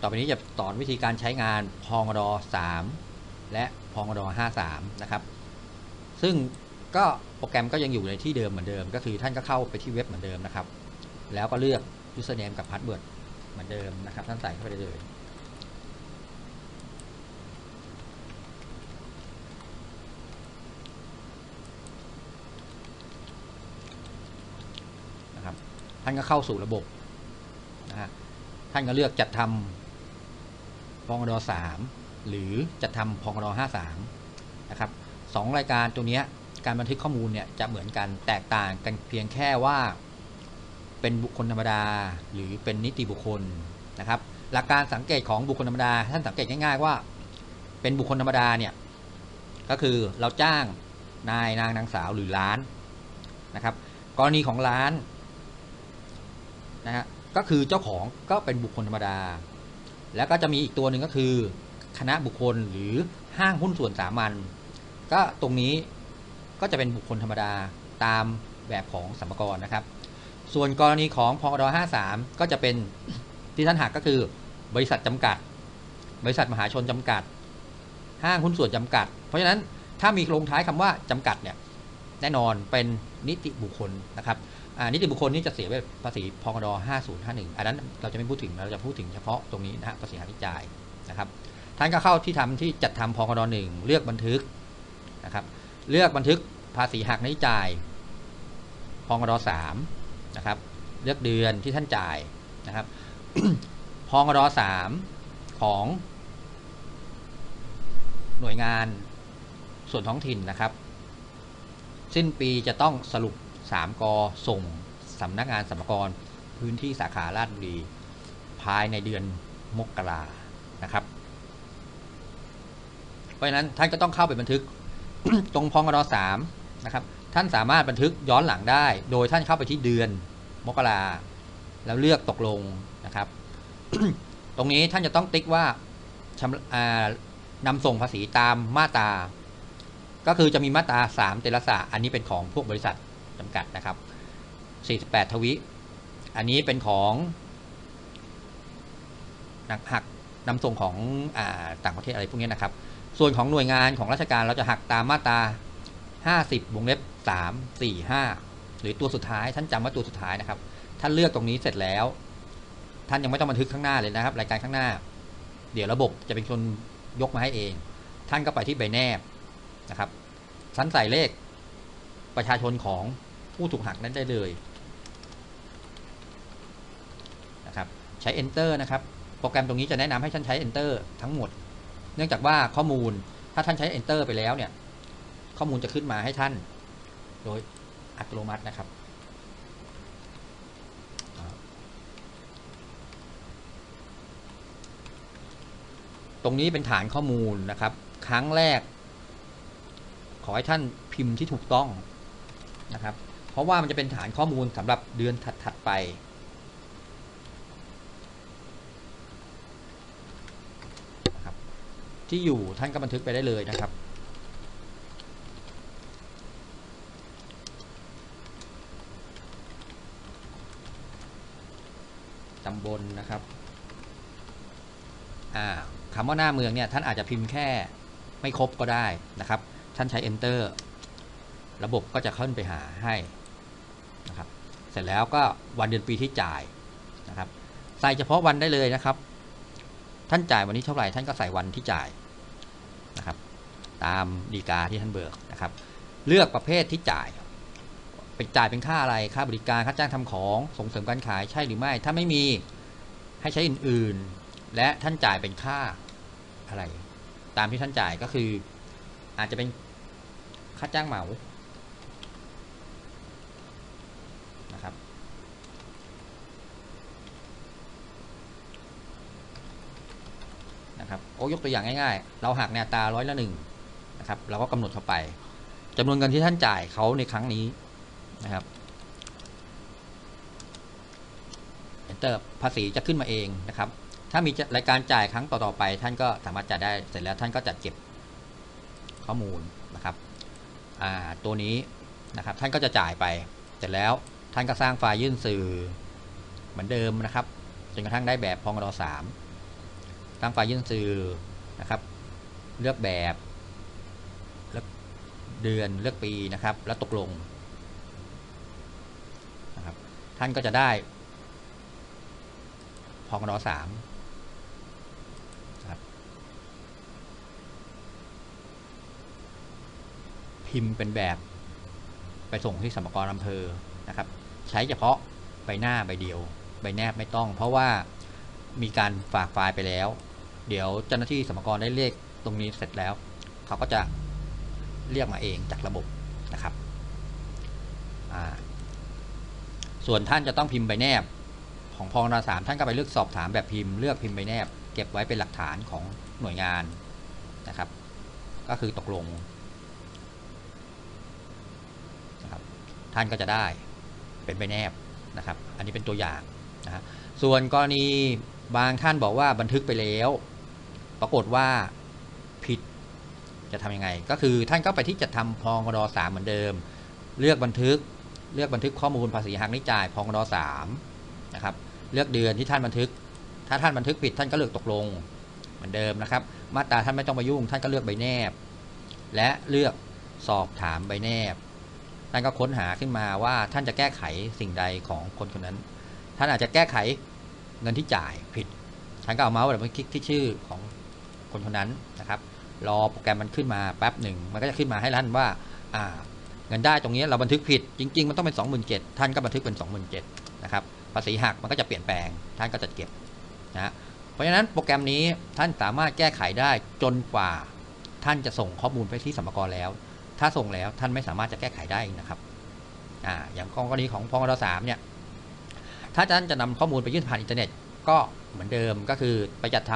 ต่อไปนี้จะสอนวิธีการใช้งานพองด3และพองด53 นะครับ ซึ่งก็โปรแกรมก็ยังอยู่ในที่เดิมเหมือนเดิม ก็คือท่านก็เข้าไปที่เว็บเหมือนเดิมนะครับ แล้วก็เลือก username กับ password เหมือนเดิมนะครับ ท่านใส่เข้าไปได้เลยนะครับ ท่านก็เข้าสู่ระบบนะฮะ ท่านก็เลือกจัดทำพองด3หรือจัดทำพองด53นะครับสองรายการตัวนี้การบันทึกข้อมูลเนี่ยจะเหมือนกันแตกต่างกันเพียงแค่ว่า เป็นบุคคลธรรมดา หรือเป็นนิติบุคคลนะครับ หลักการสังเกตของบุคคลธรรมดา ท่านสังเกตง่ายๆว่า เป็นบุคคลธรรมดาเนี่ยก็คือเราจ้างนายนางนางสาวหรือร้านนะครับ กรณีของร้านนะฮะ ก็คือเจ้าของก็เป็นบุคคลธรรมดา แล้วก็จะมีอีกตัวหนึ่งก็คือ คณะบุคคลหรือห้างหุ้นส่วนสามัญก็ตรงนี้ก็จะเป็นบุคคลธรรมดาตามแบบของสัมภาระนะครับ ส่วนกรณีของพกด53 ก็จะเป็นที่ท่านหักก็คือบริษัทจำกัด บริษัทมหาชนจำกัด ห้างหุ้นส่วนจำกัด เพราะฉะนั้นถ้ามีลงท้ายคำว่าจำกัดเนี่ยแน่นอนเป็นนิติบุคคลนะครับ นิติบุคคลนี่จะเสียภาษีพกด5051 อันนั้นเราจะไม่พูดถึง เราจะพูดถึงเฉพาะตรงนี้นะฮะภาษีหาที่จ่ายนะครับ ท่านก็เข้าที่ทำที่จัดทำพกดหนึ่งเลือกบันทึกนะครับ เลือกบันทึกภาษีหักในจ่ายพกดสามนะครับ เลือกเดือนที่ท่านจ่ายนะครับพกดสามของหน่วยงานส่วนท้องถิ่นนะครับ สิ้นปีจะต้องสรุป 3กส่งสำนักงานสรรพากรพื้นที่สาขาราชบุรี ภายในเดือนมกรานะครับ เพราะฉะนั้นท่านก็ต้องเข้าไปบันทึกตรงพงกรสามนะครับท่านสามารถบันทึกย้อนหลังได้ โดยท่านเข้าไปที่เดือนมกราแล้วเลือกตกลงนะครับ ตรงนี้ท่านจะต้องติ๊กว่าชำนำส่งภาษีตามมาตรา ก็คือจะมีมาตรา3เตระสะอันนี้เป็นของพวกบริษัท จำกัดนะครับ 48 ทวิ อันนี้เป็นของนักหักนำส่งของอต่างประเทศอะไรพวกนี้นะครับ ส่วนของหน่วยงานของราชการเราจะหักตามมาตรา 50 วงเล็บ 3 4 5 หรือตัวสุดท้ายท่านจำว่าตัวสุดท้ายนะครับ ท่านเลือกตรงนี้เสร็จแล้ว ท่านยังไม่ต้องบันทึกข้างหน้าเลยนะครับ รายการข้างหน้า เดี๋ยวระบบจะเป็นคนยกมาให้เอง ท่านก็ไปที่ใบแนบนะครับชั้นใส่เลข ประชาชนของผู้ถูกหักนั้นได้เลยนะครับใช้ enter นะครับโปรแกรมตรงนี้จะแนะนำให้ท่านใช้ enter ทั้งหมด เนื่องจากว่าข้อมูลถ้าท่านใช้ enter ไปแล้วเนี่ยข้อมูลจะขึ้นมาให้ท่าน โดยอัตโนมัตินะครับตรงนี้เป็นฐานข้อมูลนะครับ ครั้งแรก ขอให้ท่านพิมพ์ที่ถูกต้อง นะครับ เพราะว่ามันจะเป็นฐานข้อมูลสำหรับเดือนถัดๆไปนะครับที่อยู่ท่านก็บันทึกไปได้เลยนะครับตำบลนะครับคำว่าหน้าเมืองเนี่ยท่านอาจจะพิมพ์แค่ไม่ครบก็ได้นะครับ ท่านใช้ enter ระบบก็จะขึ้นไปหาให้นะครับ เสร็จแล้วก็วันเดือนปีที่จ่ายนะครับ ใส่เฉพาะวันได้เลยนะครับ ท่านจ่ายวันนี้เท่าไหร่ท่านก็ใส่วันที่จ่ายนะครับ ตามดีกาที่ท่านเบิกนะครับ เลือกประเภทที่จ่ายเป็นจ่ายเป็นค่าอะไรค่าบริการค่าจ้างทำของส่งเสริมการขายใช่หรือไม่ ถ้าไม่มีให้ใช้อื่นๆ และท่านจ่ายเป็นค่าอะไร ตามที่ท่านจ่ายก็คือ อาจจะเป็นค่าจ้างเหมา นะครับนะครับโอ้ยกตัวอย่างง่ายๆ เราหักในอัตาร้อยละหนึ่งนะครับเราก็กำหนดเข้าไปจำนวนเงินที่ท่านจ่ายเขาในครั้งนี้นะครับ enter ภาษีจะขึ้นมาเองนะครับ ถ้ามีรายการจ่ายครั้งต่อๆไป ท่านก็สามารถจ่ายได้เสร็จแล้วท่านก็จัดเก็บข้อมูลนะครับตัวนี้นะครับท่านก็จะจ่ายไปเสร็จแล้ว ท่านก็สร้างไฟล์ยื่นสื่อเหมือนเดิมนะครับ จนกระทั่งได้แบบพองรสามตั้งไฟล์ยื่นสื่อนะครับ เลือกแบบเลือกเดือนเลือกปีนะครับ แล้วตกลงนะครับ ท่านก็จะได้พองรสามพิมพ์เป็นแบบไปส่งที่สมกรอำเภอนะครับ ใช้เฉพาะใบหน้าใบเดียว ใบแนบไม่ต้อง เพราะว่ามีการฝากไฟล์ไปแล้ว เดี๋ยวเจ้าหน้าที่สมกรได้เลขตรงนี้เสร็จแล้ว เขาก็จะเรียกมาเองจากระบบนะครับส่วนท่านจะต้องพิมพ์ใบแนบ ของพองราสามท่านก็ไปเลือกสอบถามแบบพิมพ์เลือกพิมพ์ใบแนบ เก็บไว้เป็นหลักฐานของหน่วยงานนะครับ ก็คือตกลงนะครับท่านก็จะได้ เป็นใบแนบนะครับ อันนี้เป็นตัวอย่างนะฮะส่วนกรณีบางท่านบอกว่าบันทึกไปแล้ว ปรากฏว่าผิดจะทำยังไง ก็คือท่านก็ไปที่จัดทำพองกรสามเหมือนเดิม เลือกบันทึกเลือกบันทึกข้อมูลภาษีหักนิจ่ายพองกรสามนะครับเลือกเดือนที่ท่านบันทึก ถ้าท่านบันทึกผิดท่านก็เลือกตกลงเหมือนเดิมนะครับ มาตราท่านไม่ต้องไปยุ่ง ท่านก็เลือกใบแนบ และเลือกสอบถามใบแนบ ท่านก็ค้นหาขึ้นมาว่าท่านจะแก้ไขสิ่งใดของคนคนนั้น ท่านอาจจะแก้ไขเงินที่จ่ายผิด ท่านก็เอาเมาส์ไปคลิกที่ชื่อของคนคนนั้นนะครับ รอโปรแกรมมันขึ้นมาแป๊บหนึ่ง มันก็จะขึ้นมาให้ท่านว่าอ่าเงินได้ตรงนี้เราบันทึกผิด จริง ๆ มันต้องเป็น 27,000ท่านก็บันทึกเป็น 27,000นะครับ ภาษีหักมันก็จะเปลี่ยนแปลง ท่านก็จะเก็บนะเพราะฉะนั้นโปรแกรมนี้ท่านสามารถแก้ไขได้จนกว่าท่านจะส่งข้อมูลไปที่สมกรแล้ว ถ้าส่งแล้วท่านไม่สามารถจะแก้ไขได้นะครับอ่าอย่างกรณีของพงรสามเนี่ย ถ้าท่านจะนำข้อมูลไปยื่นผ่านอินเทอร์เน็ต ก็เหมือนเดิมก็คือไปจัดท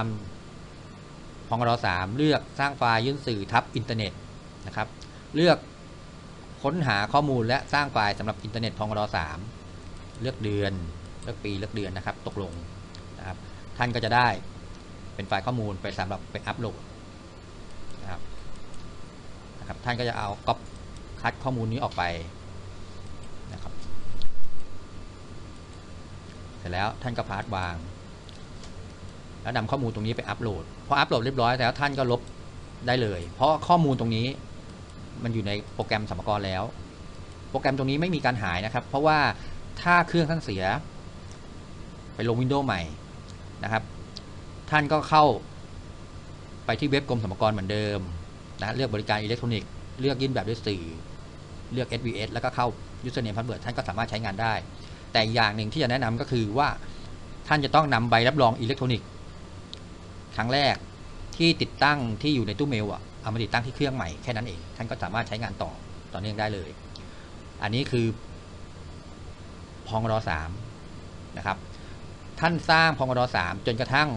ำพงรสามเลือกสร้างไฟล์ยื่นสื่อทับอินเทอร์เน็ตนะครับ เลือกค้นหาข้อมูลและสร้างไฟล์สำหรับอินเทอร์เน็ตพงรสามเลือกเดือนเลือกปีเลือกเดือนนะครับ ตกลงนะครับ ท่านก็จะได้เป็นไฟล์ข้อมูลไปสำหรับไปอัปโหลด นะครับท่านก็จะเอาก๊อปคัดข้อมูลนี้ออกไปนะครับเสร็จแล้วท่านก็พาสวาง แล้วนำข้อมูลตรงนี้ไปอัปโหลดพออัปโหลดเรียบร้อยแล้วท่านก็ลบได้เลย เพราะข้อมูลตรงนี้มันอยู่ในโปรแกรมสมกรแล้ว โปรแกรมตรงนี้ไม่มีการหายนะครับ เพราะว่าถ้าเครื่องท่านเสีย ไปลงวินโดว์ใหม่นะครับ ท่านก็เข้าไปที่เว็บกรมสรรพากรเหมือนเดิม นะเลือกบริการอิเล็กทรอนิกส์เลือกยื่นแบบด้วยสื่อ เลือก SVS แล้วก็เข้า username password ท่านก็สามารถใช้งานได้ แต่อีกอย่างหนึ่งที่จะแนะนำก็คือว่าท่านจะต้องนำใบรับรองอิเล็กทรอนิกส์ครั้งแรกที่ติดตั้งที่อยู่ในตู้เมลอะเอามาติดตั้งที่เครื่องใหม่แค่นั้นเอง ท่านก็สามารถใช้งานต่อต่อเนื่องได้เลย อันนี้คือพองรสามนะครับ ท่านสร้างพองรสามจนกระทั่ง